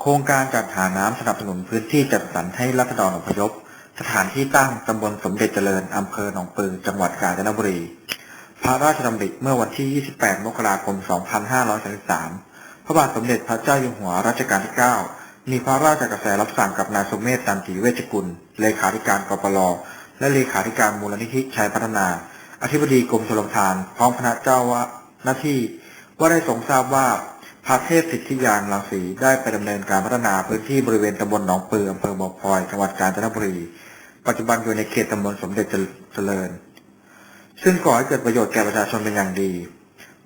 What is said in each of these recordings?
โครงการจัดหาน้ำสนับสนุนพื้นที่จัดสรรให้รัษฎรอพยพ สถานที่ตั้งตำบลสมเด็จเจริญอำเภอหนองปลือจังหวัดกาญจนบุรี พระราชดำริเมื่อวันที่ 28 มกราคม 2533 พระบาทสมเด็จพระเจ้าอยู่หัวรัชกาลที่ 9 มีพระราชกระแสรับสั่งกับนายสมเมธตันติเวชกุล เลขาธิการกปลและเลขาธิการมูลนิธิชัยพัฒนา อธิบดีกรมชลประทาน พร้อมคณะเจ้าว่าหน้าที่ว่าได้ทรงทราบว่า พระเทพสิทธิยานรังสีได้ไปดำเนินการพัฒนาพื้นที่บริเวณตำบลหนองปืออำเภอบ่อพลอย จังหวัดกาญจนบุรี ปัจจุบันอยู่ในเขตตำบลสมเด็จเจริญ ซึ่งก่อให้เกิดประโยชน์แก่ประชาชนเป็นอย่างดี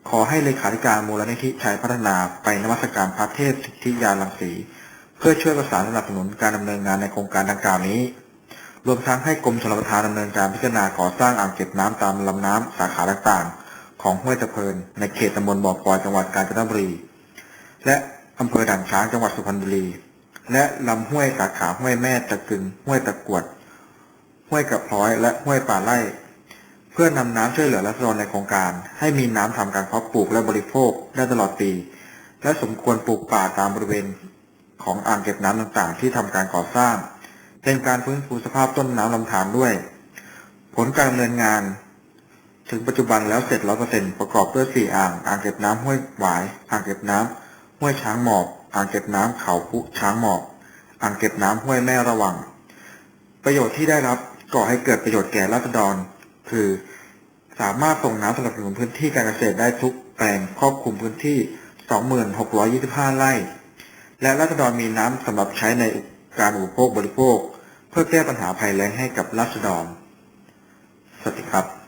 ขอให้เลขาธิการมูลนิธิชัยพัฒนาไปนมัสการพระเทพสิทธิยานรังสีเพื่อช่วยประสานสนับสนุนการดำเนินงานในโครงการดังกล่าวนี้ รวมทั้งให้กรมชลประทานดำเนินการพิจารณาก่อสร้างอ่างเก็บน้ำตามลำน้ำสาขาต่างๆ ของห้วยตะเพินในเขตตำบลบ่อพลอยจังหวัดกาญจนบุรี และอำเภอด่านช้างจังหวัดสุพรรณบุรี และลำห้วยสาขาห้วยแม่ตะกึงห้วยตะกวด ห้วยกระพร้อย และห้วยป่าไร่ เพื่อนำน้ำช่วยเหลือรัษฎรในโครงการ ให้มีน้ำทำการเพาะปลูกและบริโภคได้ตลอดปี และสมควรปลูกป่าตามบริเวณของอ่างเก็บน้ำต่างๆ ที่ทำการก่อสร้าง เป็นการฟื้นฟูสภาพต้นน้ำลำธารด้วย ผลการดำเนินงาน ถึงปัจจุบันแล้วเสร็จร้อยเปอร์เซ็นประกอบด้วยสี่อ่าง อ่างเก็บน้ำห้วยหวาย อ่างเก็บน้ำ ห้วยช้างหมอบ อ่างเก็บน้ำเขาพุช้างหมอบ อ่างเก็บน้ำห้วยแม่ระวัง ประโยชน์ที่ได้รับก่อให้เกิดประโยชน์แก่ราษฎร คือ สามารถส่งน้ำสนับสนุนพื้นที่การเกษตรได้ทุกแปลงครอบคลุมพื้นที่ 2625 ไร่ และราษฎรมีน้ำสำหรับใช้ในการอุปโภคบริโภค เพื่อแก้ปัญหาภัยแล้งให้กับราษฎร สวัสดีครับ